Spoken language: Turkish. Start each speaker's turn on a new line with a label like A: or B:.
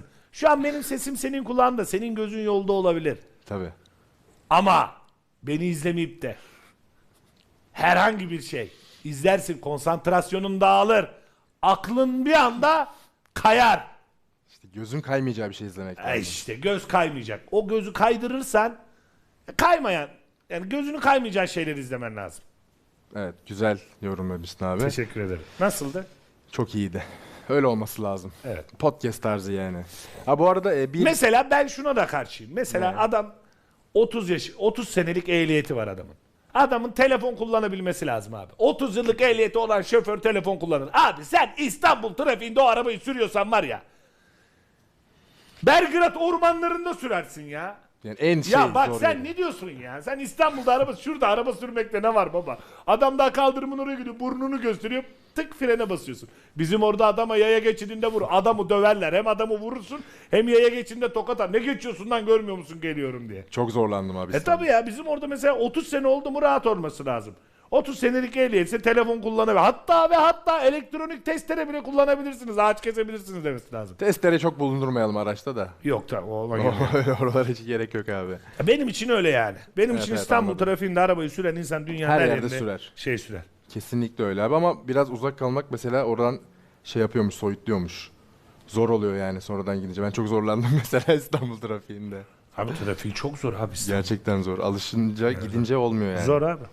A: kullanacaksın. Şu an benim sesim senin kulağında, senin gözün yolda olabilir.
B: Tabii.
A: Ama beni izlemeyip de herhangi bir şey izlersin konsantrasyonun dağılır. Aklın bir anda kayar.
B: İşte gözün kaymayacağı bir şey izlemek
A: E
B: lazım.
A: işte göz kaymayacak. O gözü kaydırırsan kaymayan yani gözünü kaymayacak şeyleri izlemen lazım.
B: Evet güzel yorumlamışsın abi.
A: Teşekkür ederim. Nasıldı?
B: Çok iyiydi. Öyle olması lazım.
A: Evet.
B: Podcast tarzı yani. Ha bu arada e, bir
A: Mesela ben şuna da karşıyım. Mesela
B: Ne?
A: adam 30 yaş 30 senelik ehliyeti var adamın. Adamın telefon kullanabilmesi lazım abi. 30 yıllık ehliyeti olan şoför telefon kullanır. Abi sen İstanbul trafiğinde o arabayı sürüyorsan var ya. Belgrad ormanlarında sürersin ya.
B: Yani en şey
A: ya bak
B: zor
A: sen
B: yani.
A: ne diyorsun ya? Sen İstanbul'da araba şurada araba sürmekte ne var baba? Adam daha kaldırımın oraya gidiyor burnunu gösteriyor tık frene basıyorsun. Bizim orada adama yaya geçidinde vur. Adamı döverler. Hem adamı vurursun hem yaya geçidinde tokat at. Ne geçiyorsun lan görmüyor musun geliyorum diye.
B: Çok zorlandım abi.
A: E
B: İstanbul'da.
A: tabi ya bizim orada mesela 30 sene oldu mu rahat olması lazım. 30 senelik ehliyetse telefon kullanabilir. Hatta ve hatta elektronik testere bile kullanabilirsiniz. Ağaç kesebilirsiniz demesi lazım.
B: Testere çok bulundurmayalım araçta da.
A: Yok göre.
B: Oralara hiç gerek yok abi.
A: Benim için öyle yani. Benim
B: Evet,
A: için
B: evet,
A: İstanbul
B: anladım.
A: trafiğinde arabayı süren insan dünyanın
B: Her
A: her,
B: yerde
A: yerinde
B: sürer.
A: şey sürer.
B: Kesinlikle öyle abi ama biraz uzak kalmak mesela oradan şey yapıyormuş, soyutluyormuş. Zor oluyor yani sonradan gidince. Ben çok zorlandım mesela İstanbul trafiğinde.
A: Abi trafiği çok zor abi.
B: Gerçekten zor. Alışınca gidince olmuyor yani.
A: Zor abi.